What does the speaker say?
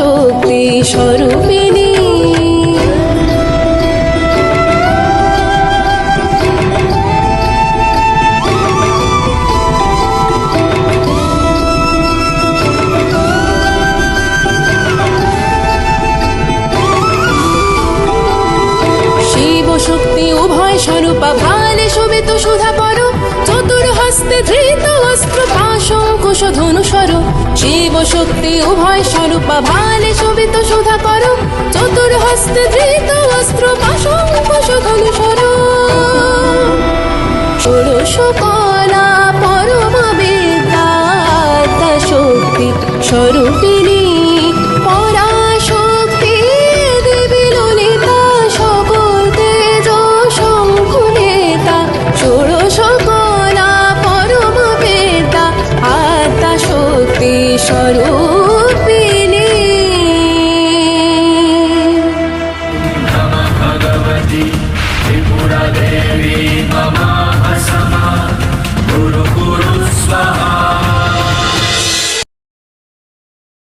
শক্তি স্বরূপিণী। শিব শক্তি উভয় স্বরূপা ভালে শোভিত সুধা পর হস্তে ধৃত অস্ত্র পাশঙ্কুশ ধনু স্বর শিব শক্তি উভয় স্বরূপা ভালে শোভিত সুধা করো চতুর হস্তে स्वरूपिणे भगवती त्रिपुरदेवी मम असमा गुरुकुरु स्वा